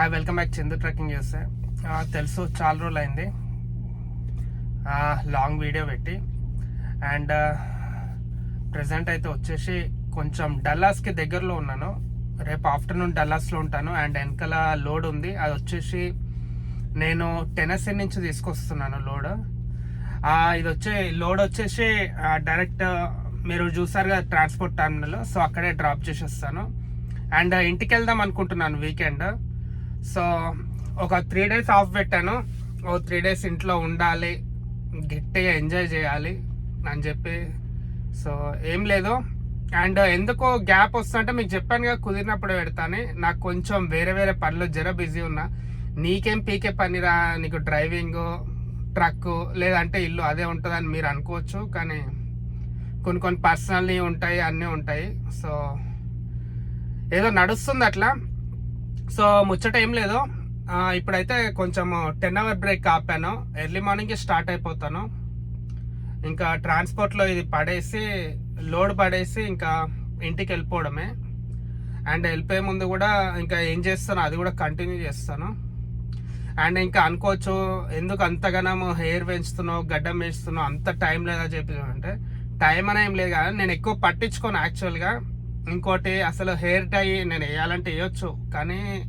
Hi welcome back Chandu trekking చేస్తే తెలుసు చాలా రోజులు అయింది లాంగ్ వీడియో పెట్టి. అండ్ ప్రజెంట్ uh, అయితే వచ్చేసి కొంచెం డల్లాస్కి దగ్గరలో ఉన్నాను. రేపు ఆఫ్టర్నూన్ డల్లాస్లో ఉంటాను. అండ్ వెనకాల లోడ్ ఉంది. అది వచ్చేసి నేను టెనసీ నుంచి తీసుకొస్తున్నాను లోడ్ ఇది వచ్చే లోడ్ వచ్చేసి డైరెక్ట్ uh, మీరు చూసారు కదా ట్రాన్స్పోర్ట్ టర్మినల్ సో అక్కడే డ్రాప్ చేసేస్తాను. అండ్ uh, ఇంటికి వెళ్దాం అనుకుంటున్నాను వీకెండ్ సో ఒక త్రీ డేస్ ఆఫ్ పెట్టాను. ఓ త్రీ డేస్ ఇంట్లో ఉండాలి గట్టిగా ఎంజాయ్ చేయాలి అని చెప్పి. సో ఏం లేదు. అండ్ ఎందుకో గ్యాప్ వస్తుంటే మీకు చెప్పాను కదా కుదిరినప్పుడు పెడతాను. నాకు కొంచెం వేరే వేరే పనులు జర బిజీ ఉన్నా. నీకేం పీకే పనిరా? నీకు డ్రైవింగ్ ట్రక్ లేదంటే ఇల్లు అదే ఉంటుందని మీరు అనుకోవచ్చు కానీ కొన్ని కొన్ని పర్సనల్లీ ఉంటాయి అన్నీ ఉంటాయి. సో ఏదో నడుస్తుంది అట్లా. సో ముచ్చట ఏం లేదు. ఇప్పుడైతే కొంచెం టెన్ అవర్ బ్రేక్ ఆపాను. ఎర్లీ మార్నింగ్ స్టార్ట్ అయిపోతాను. ఇంకా ట్రాన్స్పోర్ట్లో ఇది పడేసి లోడ్ పడేసి ఇంకా ఇంటికి వెళ్ళిపోవడమే. అండ్ వెళ్ళిపోయే ముందు కూడా ఇంకా ఏం చేస్తానో అది కూడా కంటిన్యూ చేస్తాను. అండ్ ఇంకా అనుకోవచ్చు ఎందుకు అంతగానో హెయిర్ పెంచుతున్నావు గడ్డం పెంచుతున్నావు అంత టైం లేదా చెప్పి అంటే టైం అనే ఏం లేదు కానీ నేను ఎక్కువ పట్టించుకోను యాక్చువల్గా ఇంకోటి అసలు హెయిర్ డై నేను వేయాలంటే వేయొచ్చు కానీ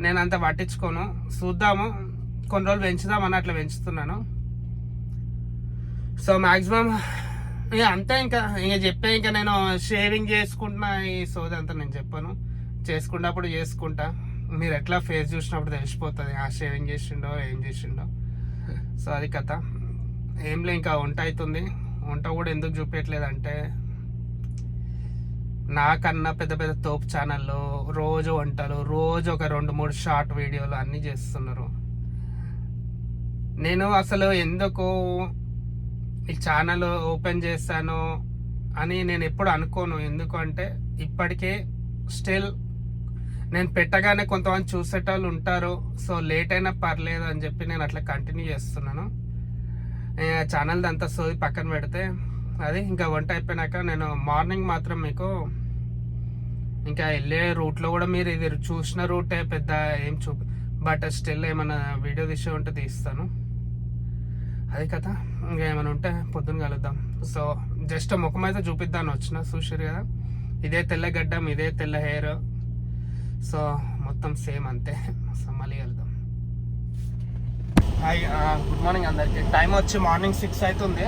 నేను అంత పట్టించుకోను. చూద్దాము. కొన్ని రోజులు పెంచుదామని అట్లా పెంచుతున్నాను. సో మాక్సిమం ఇక అంతే ఇంకా. ఇంక చెప్పే ఇంకా నేను షేవింగ్ చేసుకుంటున్నా ఈ సోది అంతా నేను చెప్పాను. చేసుకున్నప్పుడు చేసుకుంటా. మీరు ఎట్లా ఫేస్ చూసినప్పుడు తెలిసిపోతుంది. ఆ షేవింగ్ చేసిండో ఏం చేసిండో. సో అది కథ. ఏం లే ఇంకా వంట అవుతుంది వంట కూడా ఎందుకు చూపించట్లేదు అంటే నాకన్నా పెద్ద పెద్ద తోపు ఛానళ్ళు రోజు వంటలు రోజు ఒక రెండు మూడు షార్ట్ వీడియోలు అన్నీ చేస్తున్నారు. నేను అసలు ఎందుకు ఈ ఛానల్ ఓపెన్ చేశాను అని నేను ఎప్పుడు అనుకోను. ఎందుకు అంటే ఇప్పటికే స్టిల్ నేను పెట్టగానే కొంతమంది చూసేటోళ్ళు ఉంటారు. సో లేట్ అయినా పర్లేదు అని చెప్పి నేను అట్లా కంటిన్యూ చేస్తున్నాను. ఛానల్ అంతా సోది పక్కన పెడితే అది ఇంకా వంట అయిపోయినాక నేను మార్నింగ్ మాత్రం మీకు ఇంకా వెళ్ళే రూట్లో కూడా మీరు ఇది చూసిన రూటే పెద్ద ఏం చూపి బట్ స్టిల్ ఏమైనా వీడియో తీసే ఉంటే తీస్తాను. అది కథ. ఇంకా ఏమైనా ఉంటే పొద్దున్న కలుద్దాం. సో జస్ట్ ముఖం అయితే చూపిద్దాను వచ్చిన చూసారు కదా? ఇదే తెల్ల గడ్డం ఇదే తెల్ల హెయిర్. సో మొత్తం సేమ్ అంతే. సో మళ్ళీ వెళ్దాం హాయ్ గుడ్ మార్నింగ్ అందరికి. టైం వచ్చి మార్నింగ్ సిక్స్ అవుతుంది.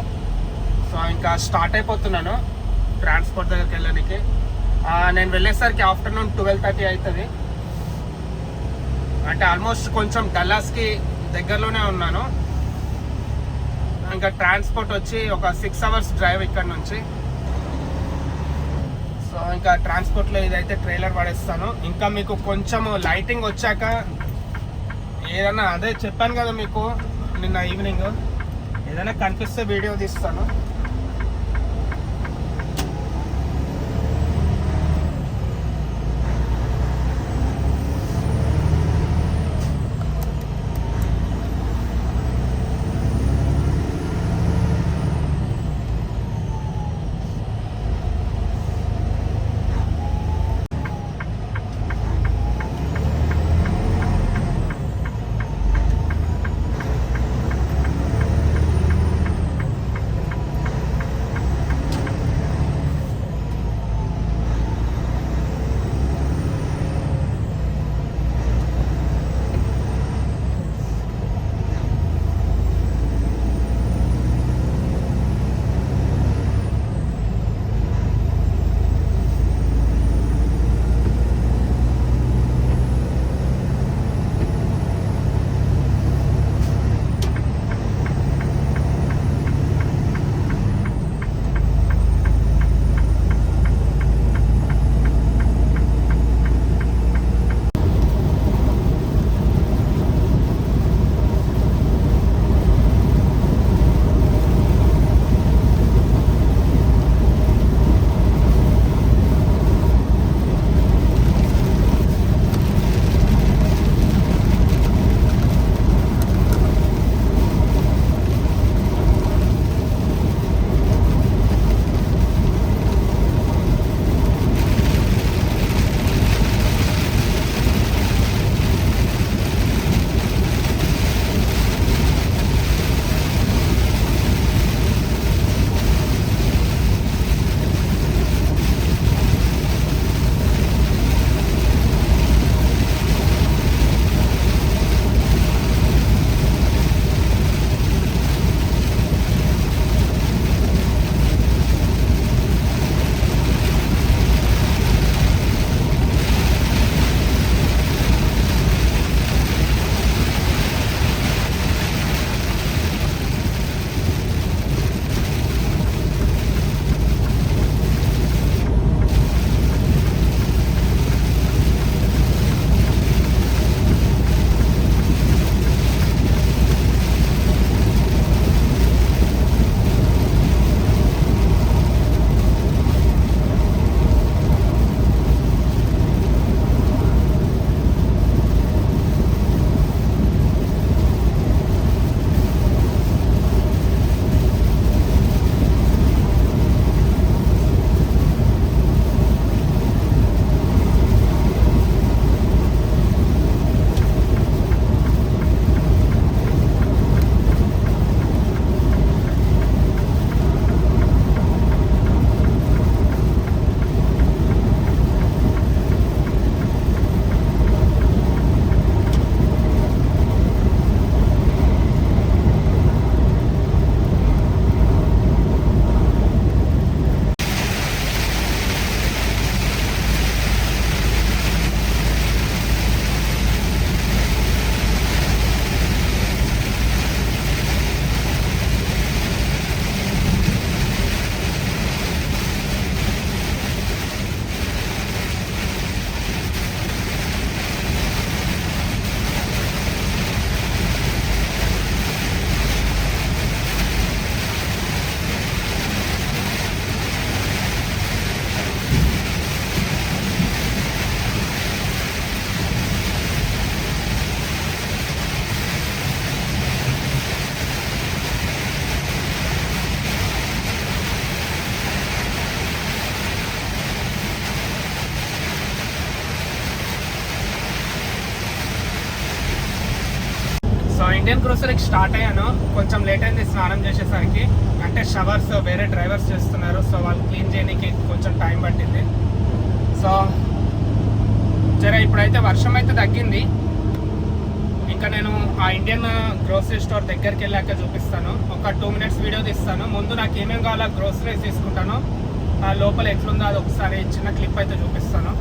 సో ఇంకా స్టార్ట్ అయిపోతున్నాను ట్రాన్స్పోర్ట్ దగ్గరికి వెళ్ళడానికి. నేను వెళ్ళేసరికి ఆఫ్టర్నూన్ ట్వెల్వ్ థర్టీ అవుతుంది అంటే ఆల్మోస్ట్ కొంచెం డల్లాస్కి దగ్గరలోనే ఉన్నాను. ఇంకా ట్రాన్స్పోర్ట్ వచ్చి ఒక సిక్స్ అవర్స్ డ్రైవ్ ఇక్కడ నుంచి. సో ఇంకా ట్రాన్స్పోర్ట్లో ఇదైతే ట్రైలర్ పడేస్తాను. ఇంకా మీకు కొంచెం లైటింగ్ వచ్చాక ఏదైనా అదే చెప్పాను కదా మీకు నిన్న ఈవినింగ్. ఏదైనా కనిపిస్తే వీడియో తీస్తాను. ఇండియన్ గ్రోసరీకి స్టార్ట్ అయ్యాను. కొంచెం లేట్ అయింది స్నానం చేసేసరికి. అంటే షవర్స్ వేరే డ్రైవర్స్ చేస్తున్నారు. సో వాళ్ళు క్లీన్ చేయడానికి కొంచెం టైం పట్టింది. సో జర ఇప్పుడైతే వర్షం అయితే తగ్గింది. ఇంకా నేను ఆ ఇండియన్ గ్రోసరీ స్టోర్ దగ్గరికి వెళ్ళాక చూపిస్తాను. ఒక టూ మినిట్స్ వీడియో తీస్తాను. ముందు నాకు ఏమేమి కావాలో గ్రోసరీస్ తీసుకుంటాను. ఆ లోపల ఎట్లుందో అది ఒకసారి చిన్న క్లిప్ అయితే చూపిస్తాను.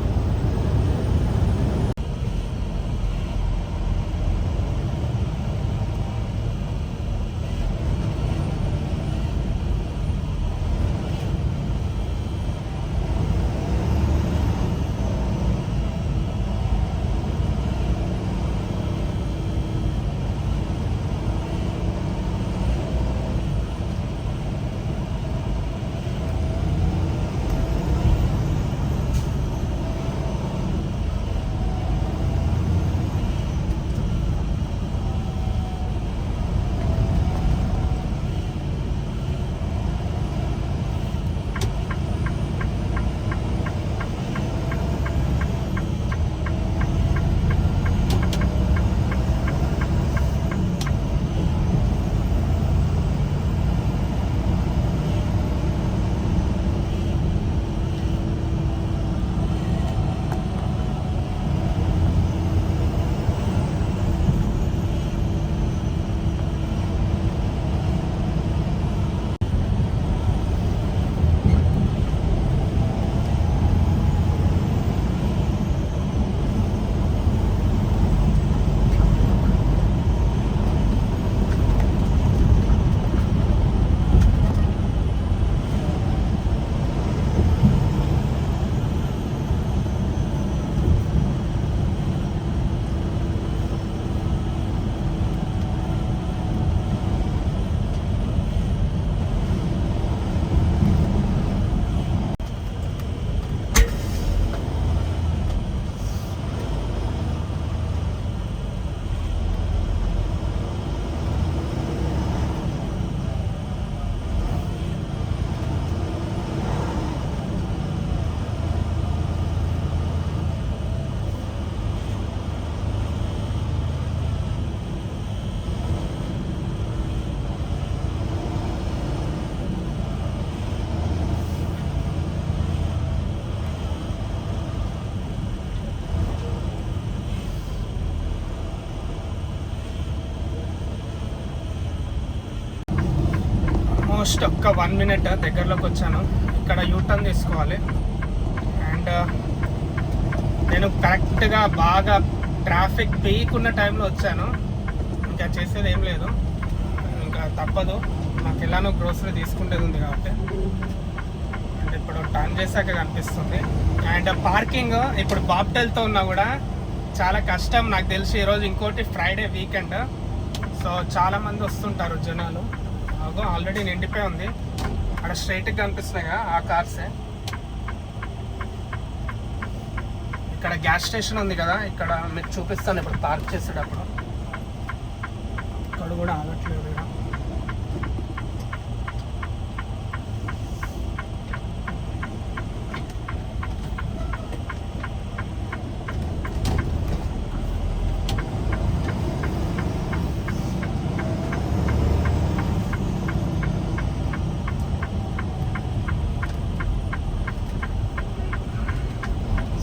ఒక్క వన్ మినిట్ దగ్గరలోకి వచ్చాను. ఇక్కడ యూటర్న్ తీసుకోవాలి. అండ్ uh, నేను కరెక్ట్గా బాగా ట్రాఫిక్ పీక్ ఉన్న టైంలో వచ్చాను. ఇంకా చేసేది ఏం లేదు. ఇంకా తప్పదు. నాకు ఎలానో గ్రోసరీ తీసుకుంటేది ఉంది కాబట్టి. అండ్ ఇప్పుడు టర్న్ చేశాక కనిపిస్తుంది. అండ్ పార్కింగ్ ఇప్పుడు బాప్టెల్తో ఉన్నా కూడా చాలా కష్టం. నాకు తెలిసి ఈరోజు ఇంకోటి ఫ్రైడే వీకెండ్ సో చాలామంది వస్తుంటారు జనాలు. అదో ఆల్రెడీ నిండిపోయి ఉంది. అక్కడ స్ట్రైట్గా కనిపిస్తున్నాయి కదా ఆ కార్సే. ఇక్కడ గ్యాస్ స్టేషన్ ఉంది కదా ఇక్కడ మీకు చూపిస్తాను ఇప్పుడు పార్క్ చేసేటప్పుడు. ఇక్కడ కూడా ఆగట్లేదు ఇక్కడ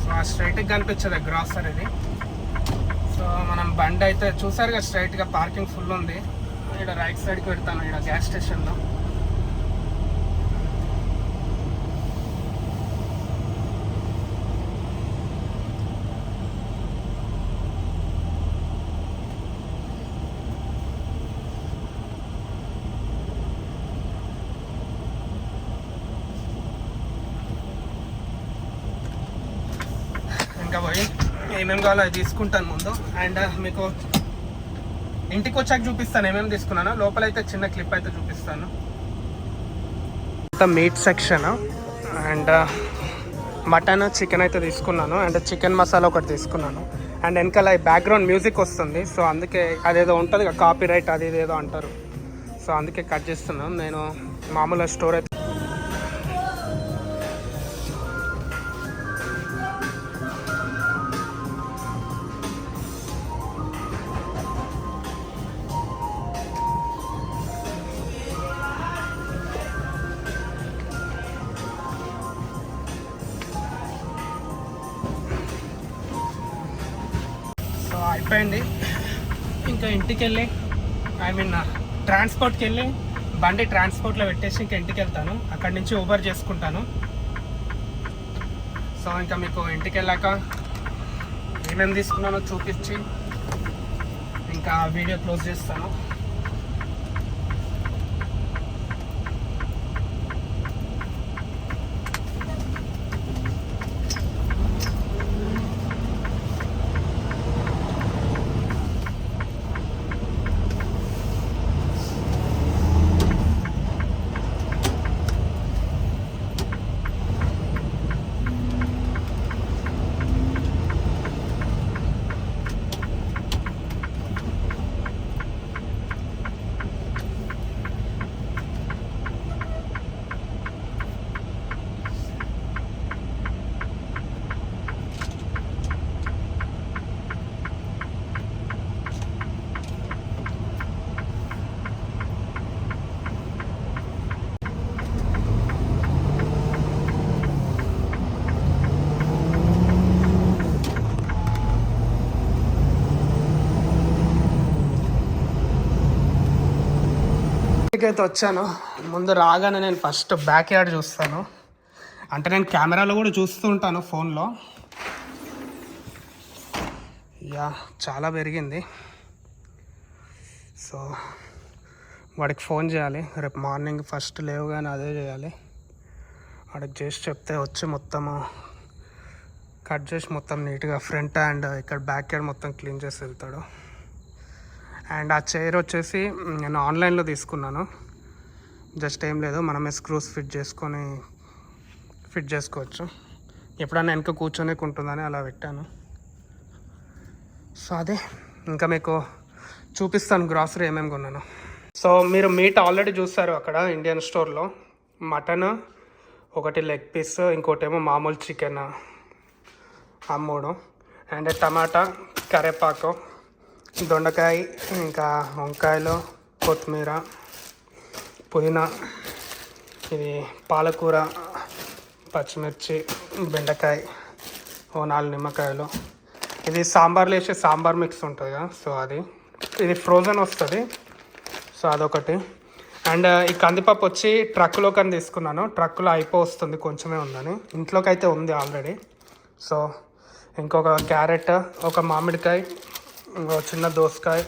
సో ఆ స్ట్రైట్గా కనిపించదు సో మనం బండి అయితే చూసారుగా కదా స్ట్రైట్గా పార్కింగ్ ఫుల్ ఉంది. ఇక్కడ రైట్ సైడ్కి పెడతాను ఇక్కడ గ్యాస్ స్టేషన్లో ఇంకా పోయి ఏమేమి కావాలో అది తీసుకుంటాను ముందు. అండ్ మీకు ఇంటికి వచ్చాక చూపిస్తాను ఏమేమి తీసుకున్నానో. లోపలైతే చిన్న క్లిప్ అయితే చూపిస్తాను. Meat section and mutton chicken అయితే తీసుకున్నాను. అండ్ చికెన్ మసాలా ఒకటి తీసుకున్నాను. అండ్ వెనకాల బ్యాక్గ్రౌండ్ మ్యూజిక్ వస్తుంది. సో అందుకే అదేదో ఉంటుంది కాపీ రైట్ అది ఇదేదో అంటారు. సో అందుకే కట్ చేస్తున్నాను. నేను మామూలుగా స్టోర్ అయితే ట్రాన్స్పోర్ట్కి వెళ్ళి బండి ట్రాన్స్పోర్ట్లో పెట్టేసి ఇంకా ఇంటికి వెళ్తాను అక్కడి నుంచి ఊబర్ చేసుకుంటాను. సో ఇంకా మీకు ఇంటికి వెళ్ళాక ఏమేమి తీసుకున్నానో చూపించి ఇంకా వీడియో క్లోజ్ చేస్తాను. అయితే వచ్చాను. ముందు రాగానే నేను ఫస్ట్ బ్యాక్ యార్డ్ చూస్తాను. అంటే నేను కెమెరాలో కూడా చూస్తూ ఉంటాను ఫోన్లో. యా చాలా పెరిగింది. సో వాడికి ఫోన్ చేయాలి. రేపు మార్నింగ్ ఫస్ట్ లేవుగానే అదే చేయాలి. వాడికి చేసి చెప్తే వచ్చి మొత్తము కట్ చేసి మొత్తం నీట్గా ఫ్రంట్ అండ్ ఇక్కడ బ్యాక్ యార్డ్ మొత్తం క్లీన్ చేసి వెళ్తాడు. అండ్ ఆ చైర్ వచ్చేసి నేను ఆన్లైన్లో తీసుకున్నాను. జస్ట్ ఏం లేదు మనమే స్క్రూస్ ఫిట్ చేసుకొని ఫిట్ చేసుకోవచ్చు. ఎప్పుడన్నా వెనక కూర్చొని ఉంటుందని అలా పెట్టాను. సో అదే ఇంకా మీకు చూపిస్తాను గ్రాసరీ ఏమేమి కొన్నాను. సో మీరు మీట్ ఆల్రెడీ చూస్తారు అక్కడ ఇండియన్ స్టోర్లో మటన్ ఒకటి లెగ్ పీస్ ఇంకోటేమో మామూలు చికెన్ అమ్మోడు. అండ్ టమాటా కరేపాకు. దొండకాయ ఇంకా వంకాయలు కొత్తిమీర పుదీనా ఇది పాలకూర పచ్చిమిర్చి బెండకాయ ఓ నాలుగు నిమ్మకాయలు. ఇది సాంబార్లో వేసే సాంబార్ మిక్స్ ఉంటుంది కదా సో అది. ఇది ఫ్రోజన్ వస్తుంది సో అదొకటి. అండ్ ఈ కందిపప్పు వచ్చి ట్రక్లో కానీ తీసుకున్నాను. ట్రక్లో అయిపో వస్తుంది కొంచెమే ఉందని. ఇంట్లోకి అయితే ఉంది ఆల్రెడీ. సో ఇంకొక క్యారెట్ ఒక మామిడికాయ ఇంకో చిన్న దోసకాయ.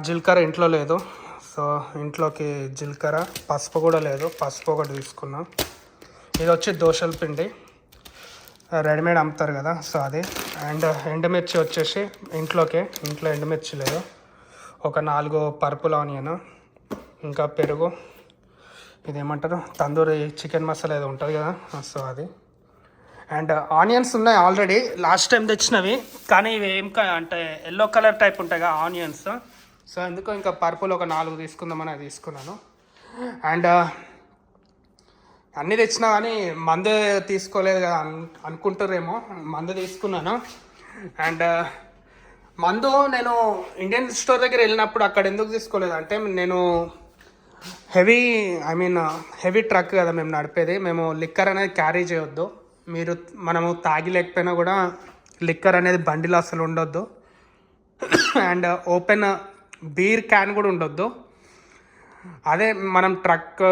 జీలకర్ర ఇంట్లో లేదు. సో ఇంట్లోకి జీలకర్ర పసుపు కూడా లేదు. పసుపు ఒకటి తీసుకున్నాం. ఇది వచ్చి దోశల పిండి. రెడీమేడ్ అమ్ముతారు కదా సో అది. అండ్ ఎండుమిర్చి వచ్చేసి ఇంట్లోకే. ఇంట్లో ఎండుమిర్చి లేదు. ఒక నాలుగు పర్పుల్ ఆనియన్ ఇంకా పెరుగు. ఇదేమంటారు? తందూరి చికెన్ మసాలా ఏదో ఉంటుంది కదా సో అది. అండ్ ఆనియన్స్ ఉన్నాయి ఆల్రెడీ. లాస్ట్ టైం తెచ్చినవి. కానీ ఇవి ఏం అంటే ఎల్లో కలర్ టైప్ ఉంటాయి కదా ఆనియన్స్. సో ఎందుకో ఇంకా పర్పుల్ ఒక నాలుగు తీసుకుందామని అది తీసుకున్నాను. అండ్ అన్నీ తెచ్చినా కానీ మందు తీసుకోలేదు కదా అన్ అనుకుంటారేమో మందు తీసుకున్నాను. అండ్ మందు నేను ఇండియన్ స్టోర్ దగ్గర వెళ్ళినప్పుడు అక్కడ ఎందుకు తీసుకోలేదు అంటే నేను heavy I mean heavy truck కదా మేము నడిపేది. మేము లిక్కర్ అనేది క్యారీ చేయొద్దు. మీరు మనము తాగి లేకపోయినా కూడా లిక్కర్ అనేది బండిలో అసలు ఉండొద్దు. అండ్ ఓపెన్ బీర్ క్యాన్ కూడా ఉండొద్దు. అదే మనం ట్రక్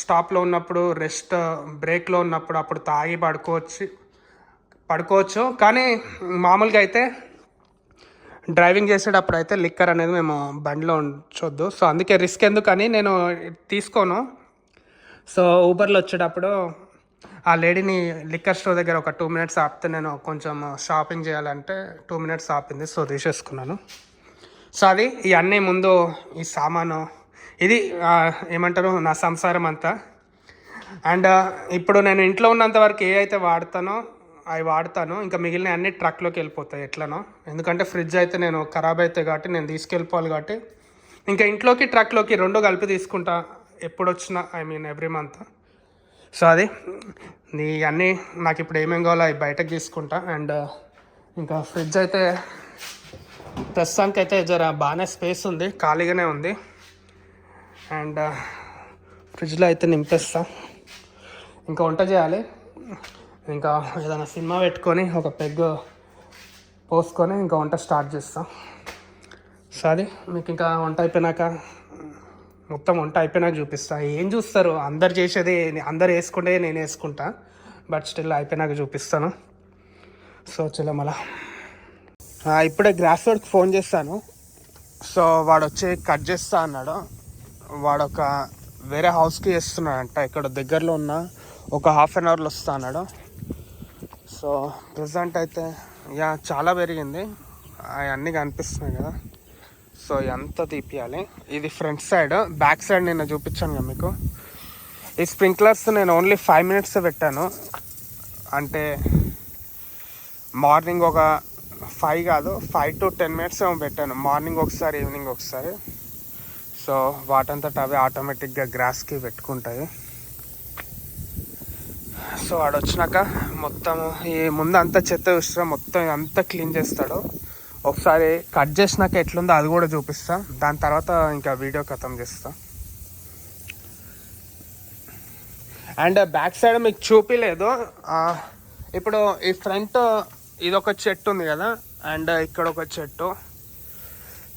స్టాప్లో ఉన్నప్పుడు రెస్ట్ బ్రేక్లో ఉన్నప్పుడు అప్పుడు తాగి పడుకోవచ్చు పడుకోవచ్చు. కానీ మామూలుగా అయితే డ్రైవింగ్ చేసేటప్పుడు అయితే లిక్కర్ అనేది మేము బండిలో ఉంచొద్దు. సో అందుకే రిస్క్ ఎందుకని నేను తీసుకోను. సో ఊబర్లో వచ్చేటప్పుడు ఆ లేడీని లిక్కర్ స్టోర్ దగ్గర ఒక టూ మినిట్స్ ఆపితే నేను కొంచెం షాపింగ్ చేయాలంటే టూ మినిట్స్ ఆపింది సో తీసేసుకున్నాను. సో అది ఇవన్నీ ముందు ఈ సామాను ఇది ఏమంటారు నా సంసారం అంతా. అండ్ ఇప్పుడు నేను ఇంట్లో ఉన్నంత వరకు ఏ అయితే వాడతానో అవి వాడతాను. ఇంకా మిగిలిన అన్ని ట్రక్లోకి వెళ్ళిపోతాయి ఎట్లనో. ఎందుకంటే ఫ్రిడ్జ్ అయితే నేను ఖరాబ్ అవుతాయి కాబట్టి నేను తీసుకెళ్ళిపోవాలి కాబట్టి. ఇంకా ఇంట్లోకి ట్రక్లోకి రెండు కలిపి తీసుకుంటా ఎప్పుడు వచ్చినా I mean every month so అది. నీ అన్నీ నాకు ఇప్పుడు ఏమేం కావాలో అవి బయటకు తీసుకుంటా. అండ్ uh, ఇంకా ఫ్రిడ్జ్ అయితే ప్రస్తుతానికి అయితే జర బాగానే స్పేస్ ఉంది. ఖాళీగానే ఉంది. అండ్ uh, ఫ్రిడ్జ్లో అయితే నింపేస్తా. ఇంకా వంట చేయాలి. ఇంకా ఏదైనా సినిమా పెట్టుకొని ఒక పెగ్ పోసుకొని ఇంకా వంట స్టార్ట్ చేస్తాం. సరే మీకు ఇంకా వంట అయిపోయినాక మొత్తం వంట అయిపోయినాక చూపిస్తా. ఏం చూస్తారు? అందరు చేసేది అందరు వేసుకుంటే నేను వేసుకుంటా. బట్ స్టిల్ అయిపోయినాక చూపిస్తాను. సో చలో మళ్ళా. ఇప్పుడే గ్రాస్ వర్క్ ఫోన్ చేస్తాను. సో వాడు వచ్చి కట్ చేస్తా అన్నాడు. వాడు ఒక వేరే హౌస్కి చేస్తున్నాడంట. ఇక్కడ దగ్గరలో ఉన్న ఒక హాఫ్ అన్ అవర్లో వస్తా అన్నాడు. సో ప్రజెంట్ అయితే యా చాలా పెరిగింది. అవన్నీ కనిపిస్తున్నాయి కదా. సో ఎంత తీపియాలి? ఇది ఫ్రంట్ సైడ్ బ్యాక్ సైడ్ నేను చూపించాను కదా మీకు. ఈ స్ప్రింక్లర్స్ నేను ఓన్లీ ఫైవ్ మినిట్స్ పెట్టాను. అంటే మార్నింగ్ ఒక ఫైవ్ కాదు ఫైవ్ టు టెన్ మినిట్స్ ఏమో పెట్టాను. మార్నింగ్ ఒకసారి ఈవినింగ్ ఒకసారి. సో వాటంతట అవి ఆటోమేటిక్గా గ్రాస్కి పెట్టుకుంటాయి. సో వాడు వచ్చినాక మొత్తం ఈ ముందు అంతా చెత్త చూసినా మొత్తం అంతా క్లీన్ చేస్తాడు. ఒకసారి కట్ చేసినాక ఎట్లుందో అది కూడా చూపిస్తా. దాని తర్వాత ఇంకా వీడియో ఖతం చేస్తా. అండ్ బ్యాక్ సైడ్ మీకు చూపిలేదు. ఇప్పుడు ఈ ఫ్రంట్ ఇదొక చెట్టు ఉంది కదా. అండ్ ఇక్కడ ఒక చెట్టు.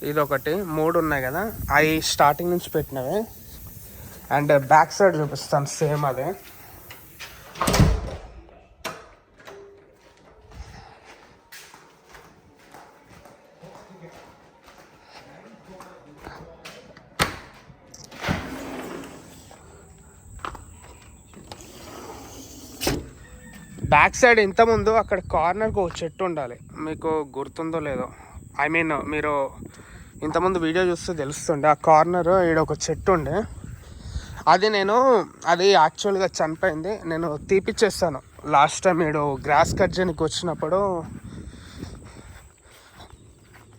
ఇదొకటి. మూడు ఉన్నాయి కదా. అవి స్టార్టింగ్ నుంచి పెట్టినవే. అండ్ బ్యాక్ సైడ్ చూపిస్తాను. సేమ్ అదే. బ్యాక్ సైడ్ ఎంత ముందు అక్కడ కార్నర్కి ఒక చెట్టు ఉండాలి. మీకు గుర్తుందో లేదో. ఐ మీన్ మీరు ఇంతకుముందు వీడియో చూస్తే తెలుస్తుండే. ఆ కార్నర్ ఈడ ఒక చెట్టు ఉండే. అది నేను అది యాక్చువల్గా చనిపోయింది. నేను తీపిచ్చేస్తాను. లాస్ట్ టైం ఈడు గ్రాస్ కట్ చేయడానికి వచ్చినప్పుడు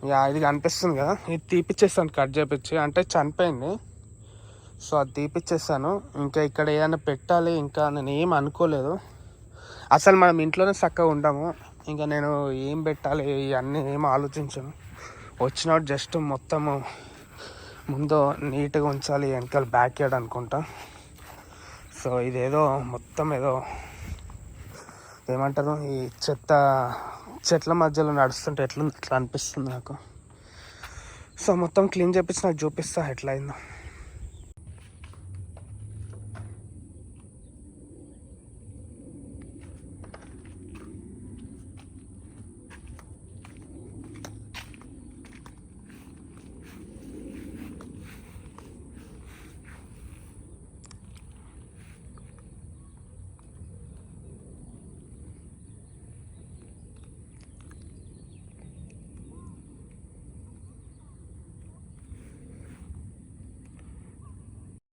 యా ఇది కనిపిస్తుంది కదా. ఇది తీపిచ్చేస్తాను కట్ చేపించి అంటే చనిపోయింది. సో అది తీపిచ్చేస్తాను. ఇంకా ఇక్కడ ఏదైనా పెట్టాలి ఇంకా నేను ఏం అనుకోలేదు. అసలు మనం ఇంట్లోనే చక్కగా ఉంటాము ఇంకా నేను ఏం పెట్టాలి ఇవన్నీ ఏం ఆలోచించను. వచ్చిన జస్ట్ మొత్తము ముందు నీట్గా ఉంచాలి వెనకాల బ్యాక్ యార్డ్ అనుకుంటా. సో ఇదేదో మొత్తం ఏదో ఏమంటారు ఈ చెత్త చెట్ల మధ్యలో నడుస్తుంటే ఎట్లుంది అట్లా అనిపిస్తుంది నాకు. సో మొత్తం క్లీన్ చేపించి నాకు చూపిస్తా ఎట్లా అయిందో